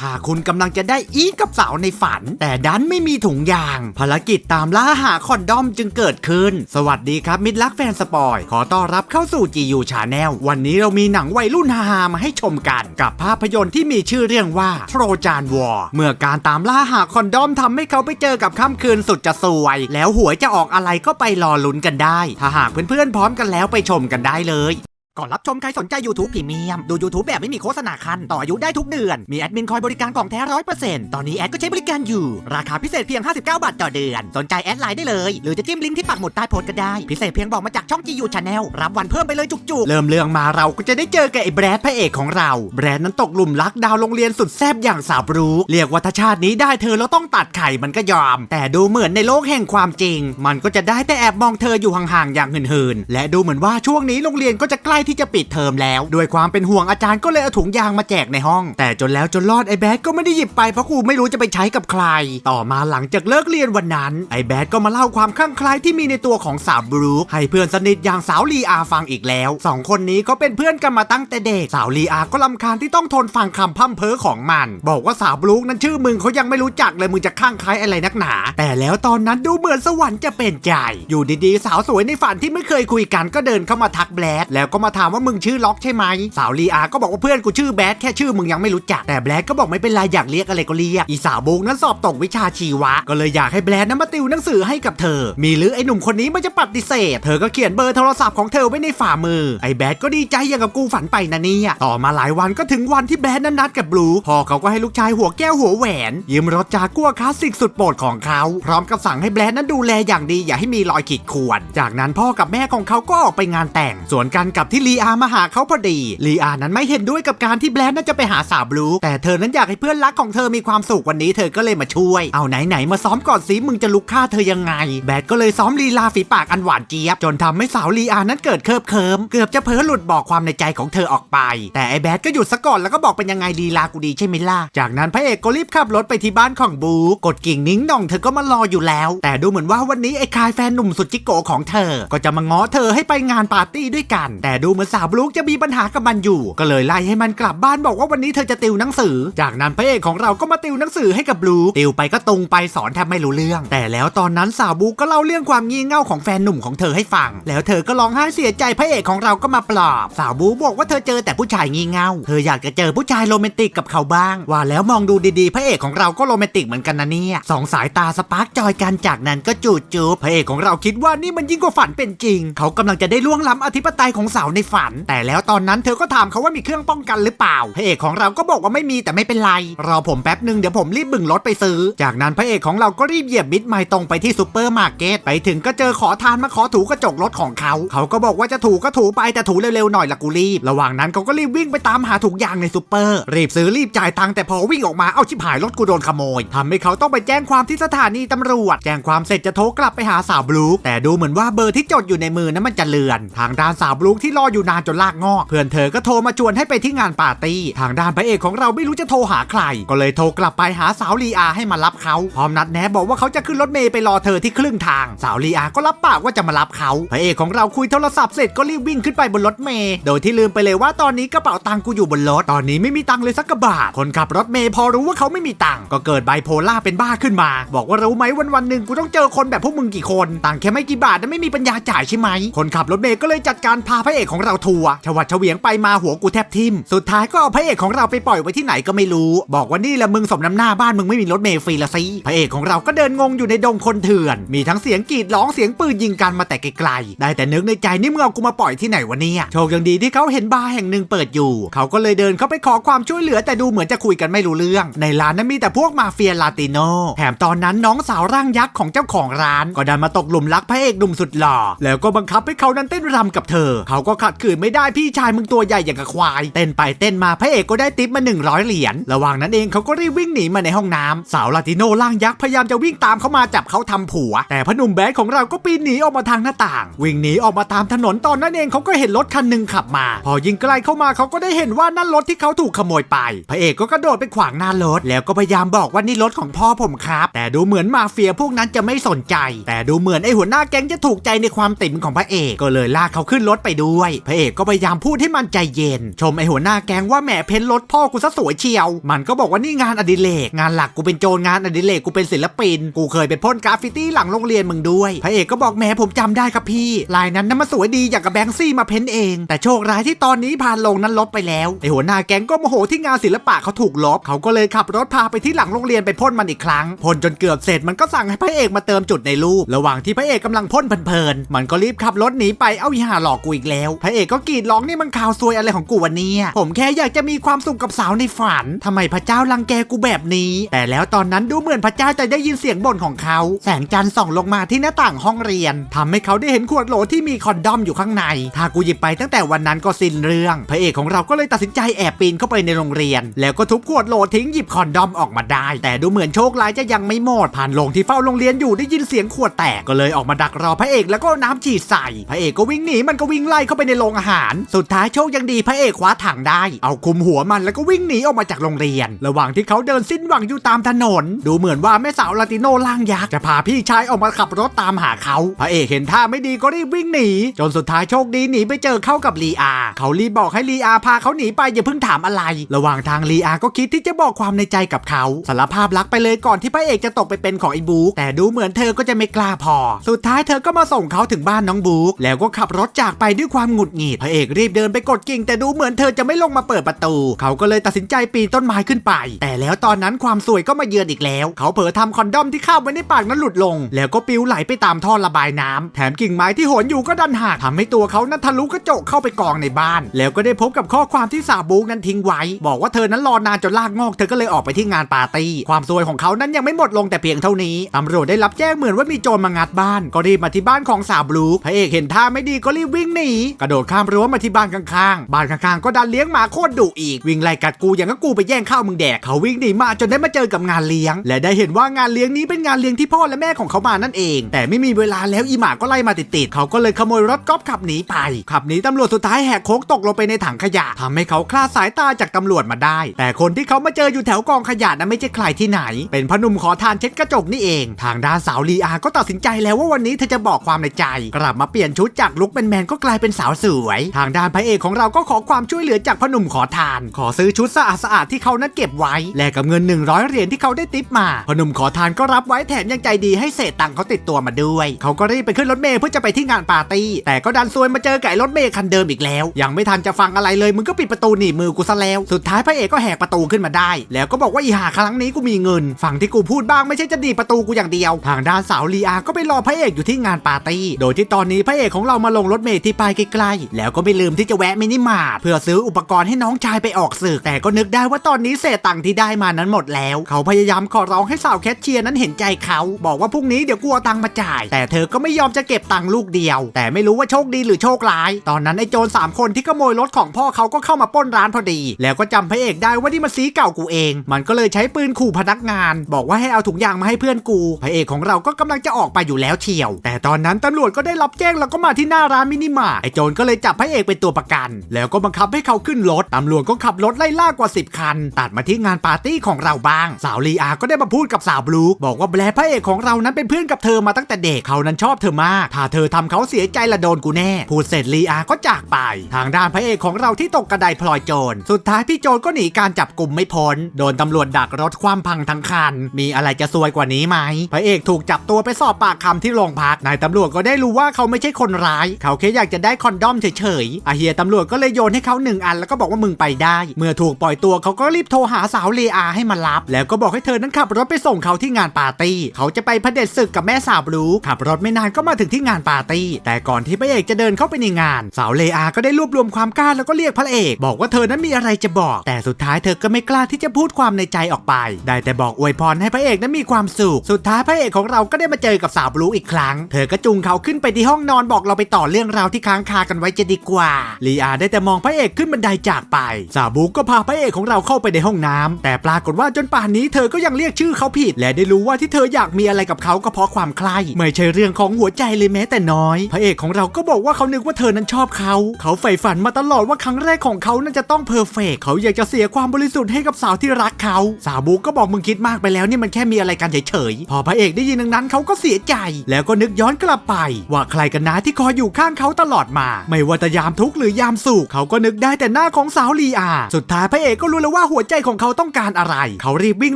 ถ้าคุณกำลังจะได้อีกับสาวในฝัน แต่ดันไม่มีถุงยาง ภารกิจตามล่าหาคอนดอมจึงเกิดขึ้น สวัสดีครับ มิตรรักแฟนสปอย ขอต้อนรับเข้าสู่ GU Channel วันนี้เรามีหนังวัยรุ่นฮาๆมาให้ชมกัน กับภาพยนตร์ที่มีชื่อเรื่องว่าโทรจานวอร์เมื่อการตามล่าหาคอนดอมทำให้เขาไปเจอกับค่ำคืนสุดจะสวย แล้วหวยจะออกอะไรก็ไปรอลุ้นกันได้ ถ้าหากเพื่อนๆพร้อมกันแล้วไปชมกันได้เลย ก่อนรับชมใครสนใจ YouTube พรีเมียมดู YouTube แบบไม่มีโฆษณาคัน ต่ออายุได้ทุกเดือน มีแอดมินคอยบริการของแท้ร้อยเปอร์เซ็นต์ตอนนี้แอดก็ใช้บริการอยู่ ราคาพิเศษเพียง 59 บาทต่อเดือน สนใจแอดไลน์ได้เลย หรือจะจิ้มลิงก์ที่ปักหมุดใต้โพสต์ก็ได้ พิเศษเพียงบอกมาจากช่อง GU Channel รับวันเพิ่มไปเลยจุกๆ เริ่มเรื่องมาเราก็จะได้เจอกับไอ้แบรดพระเอกของเรา แบรดนั้นตกหลุมรักดาวโรงเรียนสุดแซ่บอย่างสาวบรู้เรียกว่าถ้าชาตินี้ได้เธอแล้วต้องตัดไข่มันก็ยอม แต่ดูเหมือนในโลกแห่งความจริง มันก็จะได้แต่แอบมองเธออยู่ห่างๆอย่างหืนๆและดูเหมือนว่าช่วงนี้โรงเรียนก็จะใกล้ที่จะปิดเทอมแล้ว ด้วยความเป็นห่วงอาจารย์ก็เลยเอาถุงยางมาแจกในห้อง แต่จนแล้วจนรอดไอ้แบดก็ไม่ได้หยิบไปเพราะครูไม่รู้จะไปใช้กับใคร ต่อมาหลังจากเลิกเรียนวันนั้นไอ้แบดก็มาเล่าความคลั่งไคล้ที่มีในตัวของสาวบรูคให้เพื่อนสนิทอย่างสาวลีอาฟังอีกแล้วสองคนนี้ก็เป็นเพื่อนกันมาตั้งแต่เด็กสาวลีอาก็ลำคาญที่ต้องทนฟังคำพร่ำเพ้อของมัน บอกว่าสาวบลูนั้นชื่อมึงเขายังไม่รู้จักเลยมึงจะข้างใครอะไรนักหนา แต่แล้วตอนนั้นดูเหมือนสวรรค์จะเป็นใจ อยู่ดีๆ สาวสวยในฝันที่ไม่เคยคุยกันก็เดินเข้ามาทักแบดแล้วก็มาถามว่ามึงชื่อล็อกใช่ไหมสาวลีอาก็บอกว่าเพื่อนกูชื่อแบดแค่ชื่อมึงยังไม่รู้จักแต่แบดก็บอกไม่เป็นไรอยากเรียกอะไรก็เรียกอีสาวโบกนั้นสอบตกวิชาชีวะ ก็เลยอยากให้แบดนั้นมาติวหนังสือให้กับเธอ มีหรือไอ้หนุ่มคนนี้มันจะปฏิเสธ เธอก็เขียนเบอร์โทรศัพท์ของเธอไว้ในฝ่ามือไอ้แบดก็ดีใจอย่างกับกูฝันไปนะเนี่ยต่อมาหลายวันก็ถึงวันที่แบดนั้นนัดกับบลูพ่อเขาก็ให้ลูกชายหัวแก้วหัวแหวนยืมรถจากัวคลาสสิกสุดโปรดของเขา พร้อมกับสั่งให้แบดนั้นดูแลอย่างดีอย่าให้มีรอยขีดข่วน จากนั้นพ่อกับแม่ของเขาก็ออกไปงานแต่ง ส่วนกันกับที่ลีอามาหาเขาพอดีลีอานั้นไม่เห็นด้วยกับการที่แบดนั้นจะไปหาสาวบลูแต่เธอนั้นอยากให้เพื่อนรักของเธอมีความสุขวันนี้เธอก็เลยมาช่วย เอาไหนๆมาซ้อมก่อนสิมึงจะลุกฆ่าเธอยังไง แบดก็เลยซ้อมลีลาฝีปากอันหวานเจี๊ยบ จนทำให้สาวลีอานั้นเกิดเคิบเคิมเกือบจะเพ้อหลุดบอกความในใจของเธอออกไป แต่ไอแบดก็หยุดซะก่อนแล้วก็บอกเป็นยังไงลีลากูดีใช่ไหมล่ะจากนั้นพระเอกก็รีบขับรถไปที่บ้านของบูกดกิ่งนิ้งน่องเธอก็มารออยู่แล้ว แต่ดูเหมือนว่าวันนี้ไอคายแฟนหนุ่มสุดจิโกของเธอ ก็จะมาง้อเธอให้ไปงานปาร์ตี้ด้วยกัน แต่ดูเหมือนสาวบลูกจะมีปัญหากับมันอยู่ ก็เลยไล่ให้มันกลับบ้านบอกว่าวันนี้เธอจะติวหนังสือ จากนั้นพระเอกของเราก็มาติวหนังสือให้กับบลูติวไปก็ตรงไปสอนแทบไม่รู้เรื่อง แต่แล้วตอนนั้นสาวบลูก็เล่าเรื่องความงี่เง่าของแฟนหนุ่มของเธอให้ฟัง แล้วเธอก็ร้องไห้เสียใจพระเอกของเราก็มาปลอบสาวบลูบอกว่าเธอเจอแต่ผู้ชายงี่เง่าเธออยากจะเจอผู้ชายโรแมนติกกับเขาบ้าง ว่าแล้วมองดูดีๆ พระเอกของเราก็โรแมนติกเหมือนกันนะเนี่ยสองสายตาสปาร์กจอยกันจากนั้นก็จูบจูบพระเอกของเราคิดว่านี่มันยิ่งกว่าฝันเป็นจริง เขากำลังจะได้ล่วงล้ำอธิปไตยของสาวในฝัน แต่แล้วตอนนั้นเธอก็ถามเขาว่ามีเครื่องป้องกันหรือเปล่า พระเอกของเราก็บอกว่าไม่มีแต่ไม่เป็นไร รอผมแป๊บหนึ่งเดี๋ยวผมรีบบึ่งรถไปซื้อ จากนั้นพระเอกของเราก็รีบเหยียบมิดไมล์ตรงไปที่ซูเปอร์มาร์เก็ตไปถึงก็เจอขอทานมาขอถูกระจกรถของเขา เขาก็บอกว่าจะถูก็ถูไปแต่ถูเร็วๆหน่อยละกูรีบ ระหว่างนั้นเขาก็รีบวิ่งไปตามหาถุงยางในซูเปอร์ รีบซื้อรีบจ่ายตังค์แต่พอวิ่งออกมาเอาชิบหายรถกูโดนขโมยทำให้เขาต้องไปแจ้งความที่สถานีตำรวจ แจ้งความเสร็จจะโทรกลับไปหาสาวบลูแต่ดูเหมือนว่าเบอร์ที่จดอยู่ในมือนั้นมันจะเลือน ทางด้านสาวบลูที่รออยู่นานจนลากงอก เพื่อนเธอก็โทรมาชวนให้ไปที่งานปาร์ตี้ ทางด้านพระเอกของเราไม่รู้จะโทรหาใคร ก็เลยโทรกลับไปหาสาวลีอาให้มารับเขาพร้อมนัดแนะบอกว่าเขาจะขึ้นรถเมย์ไปรอเธอที่ครึ่งทาง สาวลีอาก็รับปากว่าจะมารับเขาพระเอกของเราคุยโทรศัพท์เสร็จก็รีบวิ่งขึ้นไปบนรถเมย์โดยที่ลืมไปเลยว่าตอนนี้กระเป๋าตังกูอยู่บนรถตอนนี้ไม่มีตังเลยสักกระบาทคนขับรถเมย์พอรู้ว่าเขาไม่มีตังก็เกิดไบโพล่าเป็นบ้าขึ้นมา บอกว่ารู้ไหมวันวันหนึ่งกูต้องเจอคนแบบพวกมึงกี่คนตังแค่ไม่กี่บาทนั้นไม่มีปัญญาจ่ายใช่ไหมคนขับรถเมย์ก็เลยจัดการพาพระเอกของเราทัวร์ชวัดเฉวียงไปมาหัวกูแทบทิ่มสุดท้ายก็เอาพระเอกของเราไปปล่อยไว้ที่ไหนก็ไม่รู้ บอกว่านี่แหละมึงสมน้ำหน้าบ้านมึงไม่มีรถเมล์ฟรีละสิพระเอกของเราก็เดินงงอยู่ในดงคนเถื่อน มีทั้งเสียงกรีดร้องเสียงปืนยิงกันมาแต่ไกลๆได้แต่นึกในใจนี่มึงเอากูมาปล่อยที่ไหนวะเนี่ยโชคยังดีที่เขาเห็นบาร์แห่งหนึ่งเปิดอยู่ เขาก็เลยเดินเข้าไปขอความช่วยเหลือแต่ดูเหมือนจะคุยกันไม่รู้เรื่อง ในร้านนั้นมีแต่พวกมาเฟียลาติโนแถมตอนนั้นน้องสาวร่างยักษ์ของเจ้าของร้าน ก็ดันมาตกหลุมรักพระเอกหนุ่มสุดหล่อแล้วก็บังคับให้เขานั้นเต้นรำกับเธอ เขาก็ขดขืนไม่ได้พี่ชายมึงตัวใหญ่อย่างกับควาย เต้นไปเต้นมาพระเอกก็ได้ติปมา 100 เหรียญระหว่างนั้นเองเขาก็รีบวิ่งหนีมาในห้องน้ำสาวลาติโนร่างยักษ์พยายามจะวิ่งตามเขามาจับเขาทำผัว แต่พนุ่มแบดของเราก็ปีนหนีออกมาทางหน้าต่าง วิ่งหนีออกมาตามถนนตอนนั้นเองเขาก็เห็นรถคันหนึ่งขับมา พอยิงใกล้เข้ามาเขาก็ได้เห็นว่านั่นรถที่เขาถูกขโมยไป พระเอกก็กระโดดไปขวางหน้ารถ แล้วก็พยายามบอกว่านี่รถของพ่อผมครับ แต่ดูเหมือนมาเฟียพวกนั้นจะไม่สนใจ แต่ดูเหมือนไอหัวหน้าแก๊งจะถูกใจในความติ่มของพระเอกก็เลยลากเขาขึ้นรถไปด้วยพระเอกก็พยายามพูดให้มันใจเย็น ชมไอหัวหน้าแก๊งว่าแหมเพ้นรถพ่อกูซะสวยเชียว มันก็บอกว่านี่งานอดิเรกงานหลักกูเป็นโจรงานอดิเรกกูเป็นศิลปิน กูเคยไปพ่นกราฟฟิตี้หลังโรงเรียนมึงด้วย พระเอกก็บอกแหมผมจำได้ครับพี่ ลายนั้นน่ะมันสวยดีอย่างกับแบงซี่มาเพ้นเอง แต่โชคร้ายที่ตอนนี้พานลงนั้นลบไปแล้วไอหัวหน้าแก๊งก็โมโหที่งานศิลปะเขาถูกลบเขาก็เลยขับรถพาไปที่หลังโรงเรียนไปพ่นมันอีกครั้งพ่นจนเกือบเสร็จมันก็สั่งให้พระเอกมาเติมจุดในรูประหว่างที่พระเอกกำลังพ่นเพลินๆมันก็รีบขับรถหนีไปเอาอีห่าหลอกกูอีกแล้วระเอกก็กรีดร้องนี่มันข่าวซวยอะไรของกูวันนี้ผมแค่อยากจะมีความสุขกับสาวในฝันทำไมพระเจ้ารังแกกูแบบนี้ แต่แล้วตอนนั้นดูเหมือนพระเจ้าจะได้ยินเสียงบ่นของเขา แสงจันทร์ส่องลงมาที่หน้าต่างห้องเรียนทำให้เขาได้เห็นขวดโหลที่มีคอนดอมอยู่ข้างใน ถ้ากูหยิบไปตั้งแต่วันนั้นก็สิ้นเรื่อง พระเอกของเราก็เลยตัดสินใจแอบปีนเข้าไปในโรงเรียน แล้วก็ทุบขวดโหลทิ้งหยิบคอนดอมออกมาได้ แต่ดูเหมือนโชคร้ายจะยังไม่หมดผ่านลงที่เฝ้าโรงเรียนอยู่ได้ยินเสียงขวดแตกก็เลยออกมาดักรอพระเอกแล้วก็น้ำฉีดใส่ พระเอกก็วิ่งหนีมันก็วิ่งไล่เข้าไปในโรงอาหาร สุดท้ายโชคยังดีพระเอกคว้าถังได้ เอาคุมหัวมันแล้วก็วิ่งหนีออกมาจากโรงเรียน ระหว่างที่เขาเดินสิ้นหวังอยู่ตามถนน ดูเหมือนว่าแม่สาวลาติโนล่างยักษ์จะพาพี่ชายออกมาขับรถตามหาเขาพระเอกเห็นท่าไม่ดีก็รีบวิ่งหนีจนสุดท้ายโชคดีหนีไปเจอเข้ากับลีอา เขารีบบอกให้ลีอาพาเขาหนีไปอย่าเพิ่งถามอะไร ระหว่างทางลีอาก็คิดที่จะบอกความในใจกับเขาสารภาพรักไปเลยก่อนที่พระเอกจะตกไปเป็นของไอ้บุ๊กแต่ดูเหมือนเธอก็จะไม่กล้าพอ สุดท้ายเธอก็มาส่งเขาถึงบ้านน้องบุ๊กแล้วก็ขับรถจากไปด้วยความหงุดหงิดพระเอกรีบเดินไปกดกิ่ง แต่ดูเหมือนเธอจะไม่ลงมาเปิดประตู เขาก็เลยตัดสินใจปีนต้นไม้ขึ้นไป แต่แล้วตอนนั้นความสวยก็มาเยือนอีกแล้ว เขาเผลอทำคอนดอมที่คาบไว้ในปากนั้นหลุดลง แล้วก็ปิวไหลไปตามท่อระบายน้ำแถมกิ่งไม้ที่โหนอยู่ก็ดันหักทำให้ตัวเขานั้นทะลุกระจกเข้าไปกองในบ้าน แล้วก็ได้พบกับข้อความที่สาบุกนั้นทิ้งไว้ บอกว่าเธอนั้นรอนานจนลากงอก เธอก็เลยออกไปที่งานปาร์ตี้ ความสวยของเขานั้นยังไม่หมดลงแต่เพียงเท่านี้ตำรวจได้รับแจ้งเหมือนว่ามีโจรมางัดบ้าน ก็รีบมาที่บ้านของสาบลูพระเอกเห็นท่าไม่ดีก็รีบวิ่งหนีกระโดดข้ามรั้วมาที่บ้านข้างๆ บ้านข้างๆ ก็ดันเลี้ยงหมาโคตรดุอีก วิ่งไล่กัดกูอย่างก็กูไปแย่งข้าวมึงแดก เขาวิ่งหนีมาจนได้มาเจอกับงานเลี้ยง และได้เห็นว่างานเลี้ยงนี้เป็นงานเลี้ยงที่พ่อและแม่ของเขามานั่นเอง แต่ไม่มีเวลาแล้วอีหมาก็ไล่มาติดๆ เขาก็เลยขโมยรถก๊อฟขับหนีไป ขับหนีตำรวจสุดท้ายแหกโค้งตกลงไปในถังขยะทำให้เขาคลาดสายตาจากตำรวจมาได้ แต่คนที่เขามาเจออยู่แถวกองขยะนั้นไม่ใช่ใครที่ไหน เป็นพนุ่มขอทานเช็ดกระจกนี่เอง ทางด้านสาวลีอาก็ตัดสินใจแล้วว่าวันนี้เธอจะบอกความในใจ กลับมาเปลี่ยนชุดจากลุคเป็นแมนก็กลายเป็นสาวสวย ทางด้านพระเอกของเราก็ขอความช่วยเหลือจากพอหนุ่มขอทาน ขอซื้อชุดสะอาดสะอาดๆที่เขานั้นเก็บไว้ แลกกับเงิน 100 เหรียญที่เขาได้ติปมาพอหนุ่มขอทานก็รับไว้แถมยังใจดีให้เศษตังค์เขาติดตัวมาด้วย เขาก็รีบไปขึ้นรถเมล์เพื่อจะไปที่งานปาร์ตี้ แต่ก็ดันซวยมาเจอไก่รถเมล์คันเดิมอีกแล้ว ยังไม่ทันจะฟังอะไรเลยมึงก็ปิดประตูหนีมือกูซะแล้ว สุดท้ายพระเอกก็แหกประตูขึ้นมาได้ แล้วก็บอกว่าอีหาครั้งนี้กูมีเงิน ฝั่งที่กูพูดบ้างไม่ใช่จะดีประตูกูอย่างเดียว ทางด้านสาวลีอาก็ไปรอพระเอกอยู่ที่งานปาร์ตี้ โดยที่ตอนนี้พระเอกของเรามาลงรถเมล์ที่ป้ายใกลแล้วก็ไม่ลืมที่จะแวะมินิมาร์ทเพื่อซื้ออุปกรณ์ให้น้องชายไปออกศึกแต่ก็นึกได้ว่าตอนนี้เศษตังค์ที่ได้มานั้นหมดแล้ว เขาพยายามขอร้องให้สาวแคชเชียร์นั้นเห็นใจเขา บอกว่าพรุ่งนี้เดี๋ยวกูเอาตังค์มาจ่าย แต่เธอก็ไม่ยอมจะเก็บตังค์ลูกเดียว แต่ไม่รู้ว่าโชคดีหรือโชคร้าย ตอนนั้นไอ้โจรสามคนที่ขโมยรถของพ่อเขาก็เข้ามาป้นร้านพอดี แล้วก็จำพระเอกได้ว่านี่มันสีเก่ากูเอง มันก็เลยใช้ปืนขู่พนักงาน บอกว่าให้เอาถุงยางมาให้เพื่อนกู พระเอกของเราก็กำลังจะออกไปอยู่แล้วเชียว แต่ตอนนั้นตำรวจก็ได้รับแจ้งแล้วก็มาที่หน้าร้านมินิมาร์ไอ้โจรก็เลยจับพระเอกเป็นตัวประกัน แล้วก็บังคับให้เขาขึ้นรถตำรวจก็ขับรถไล่ล่ากว่า 10 คัน ตัดมาที่งานปาร์ตี้ของเราบ้าง สาวลีอาก็ได้มาพูดกับสาวบลูบอกว่าแบลพระเอกของเรานั้นเป็นเพื่อนกับเธอมาตั้งแต่เด็กเขานั้นชอบเธอมาก ถ้าเธอทำเขาเสียใจละโดนกูแน่พูดเสร็จลีอาก็จากไป ทางด้านพระเอกของเราที่ตกกระไดพลอยโจรสุดท้ายพี่โจรก็หนีการจับกลุ่มไม่พ้นโดนตำรวจดักรถคว่ำพังทั้งคัน มีอะไรจะซวยกว่านี้ไหมพระเอกถูกจับตัวไปสอบปากคำที่โรงพักนายตำรวจก็ได้รู้ว่าเขาไม่ใช่คนร้าย เขาแค่อยากจะได้คอนดอมเฉยๆอาเฮียตำรวจก็เลยโยนให้เขาหนึ่งอันแล้วก็บอกว่ามึงไปได้ เมื่อถูกปล่อยตัวเขาก็รีบโทรหาสาวเลอาให้มารับ แล้วก็บอกให้เธอนั้นขับรถไปส่งเขาที่งานปาร์ตี้ เขาจะไปพเด็จศึกกับแม่สาวบลูขับรถไม่นานก็มาถึงที่งานปาร์ตี้ แต่ก่อนที่พระเอกจะเดินเข้าไปในงาน สาวเลอาก็ได้รวบรวมความกล้าแล้วก็เรียกพระเอก บอกว่าเธอนั้นมีอะไรจะบอก แต่สุดท้ายเธอก็ไม่กล้าที่จะพูดความในใจออกไป ได้แต่บอกอวยพรให้พระเอกนั้นมีความสุข สุดท้ายพระเอกของเราก็ได้มาเจอกับสาวบลูอีกครั้ง เธอก็จูงเขาขึ้นไปที่ห้องนอนบอกเราไปต่อเรื่องราวที่ค้างคากันไว้จะดีกว่า ลีอาได้แต่มองพระเอกขึ้นบันไดจากไปสาบูก็พาพระเอกของเราเข้าไปในห้องน้ำแต่ปรากฏว่าจนป่านนี้เธอก็ยังเรียกชื่อเขาผิด และได้รู้ว่าที่เธออยากมีอะไรกับเขาก็เพราะความใคร่ไม่ใช่เรื่องของหัวใจเลยแม้แต่น้อย พระเอกของเราก็บอกว่าเขานึกว่าเธอนั้นชอบเขา เขาใฝ่ฝันมาตลอดว่าครั้งแรกของเขานั้นจะต้องเพอร์เฟกเขาอยากจะเสียความบริสุทธิ์ให้กับสาวที่รักเขาสาวบุ๊กก็บอกมึงคิดมากไปแล้วนี่มันแค่มีอะไรกันเฉยๆพอพระเอกได้ยินดังนั้นเขาก็เสียใจ แล้วก็นึกย้อนกลับไป ว่าใครกันนะที่คอยอยู่ข้างเขาตลอดมาไม่ว่าจะยามทุกข์หรือยามสุขเขาก็นึกได้แต่หน้าของสาวลีอา สุดท้ายพระเอกก็รู้แล้วว่าหัวใจของเขาต้องการอะไร เขารีบวิ่ง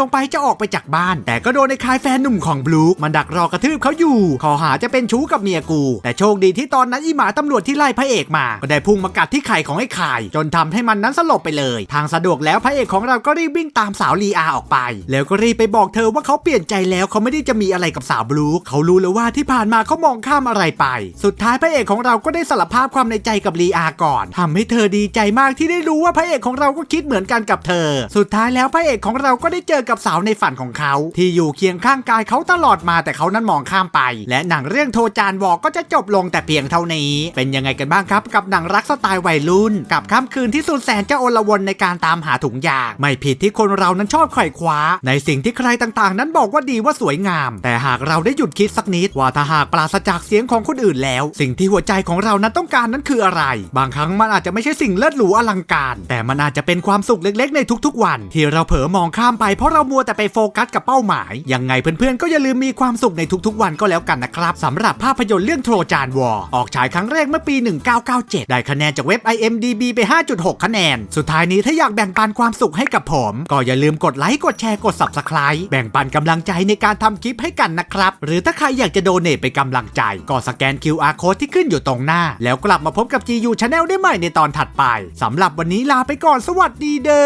ลงไปจะออกไปจากบ้าน แต่ก็โดนในคายแฟนหนุ่มของบลูคมันดักรอกระทืบเขาอยู่ขอหาจะเป็นชู้กับเมียกู แต่โชคดีที่ตอนนั้นอีหมาตำรวจที่ไล่พระเอกมา ก็ได้พุ่งมากัดที่ไข่ของไอ้ไข่จนทำให้มันนั้นสลบไปเลย ทางสะดวกแล้วพระเอกของเราก็รีบวิ่งตามสาวลีอาออกไป แล้วก็รีบไปบอกเธอว่าเขาเปลี่ยนใจแล้วเขาไม่ได้จะมีอะไรกับสาวบลูคเขารู้แล้วว่าที่ผ่านมาเขามองข้ามอะไรไป สุดท้ายพระเอกของเราก็ได้สารภาพความในใจกับลีอาก่อนทำให้เธอดีใจมากที่ได้รู้ว่าพระเอกของเราก็คิดเหมือนกันกับเธอ สุดท้ายแล้วพระเอกของเราก็ได้เจอกับสาวในฝันของเขา ที่อยู่เคียงข้างกายเขาตลอดมาแต่เขานั้นมองข้ามไป และหนังเรื่องโทจานวอก็จะจบลงแต่เพียงเท่านี้ เป็นยังไงกันบ้างครับ กับหนังรักสไตล์วัยรุ่น กับค่ำคืนที่สุดแสนจะโอลวนในการตามหาถุงยาง ไม่ผิดที่คนเรานั้นชอบไขว่คว้า ในสิ่งที่ใครต่างๆ นั้นบอกว่าดีว่าสวยงาม แต่หากเราได้หยุดคิดสักนิดว่าถ้าหากปราศจากเสียงของคนอื่นแล้ว สิ่งที่หัวใจของเรานั้นต้องการนั้นคืออะไร บางครั้งมันอาจจะไม่ใช่สิ่งเลิศหรูอลังการ แต่มันอาจจะเป็นความสุขเล็ก ๆ ในทุกๆ วัน ที่เราเผลอมองข้ามไปเพราะเรามัวแต่ไปโฟกัสกับเป้าหมาย ยังไงเพื่อนๆ ก็อย่าลืมมีความสุขในทุกๆ วันก็แล้วกันนะครับสำหรับภาพยนตร์เรื่องโทรจานวอร์ออกฉายครั้งแรกเมื่อปี 1997 ได้คะแนนจากเว็บ IMDB ไป 5.6 คะแนน สุดท้ายนี้ถ้าอยากแบ่งปันความสุขให้กับผม ก็อย่าลืมกดไลค์กดแชร์กด Subscribe แบ่งปันกำลังใจในการทำคลิปให้กันนะครับ หรือถ้าใครอยากจะโดเนทไปกำลังใจ ก็สแกน QR Code ที่ขึ้นอยู่ตรงหน้าแล้วกลับมาพบกับ GU Channel ได้ใหม่ในตอนถัดไปสำหรับวันนี้ลาไปก่อนสวัสดีเด้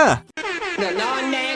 อ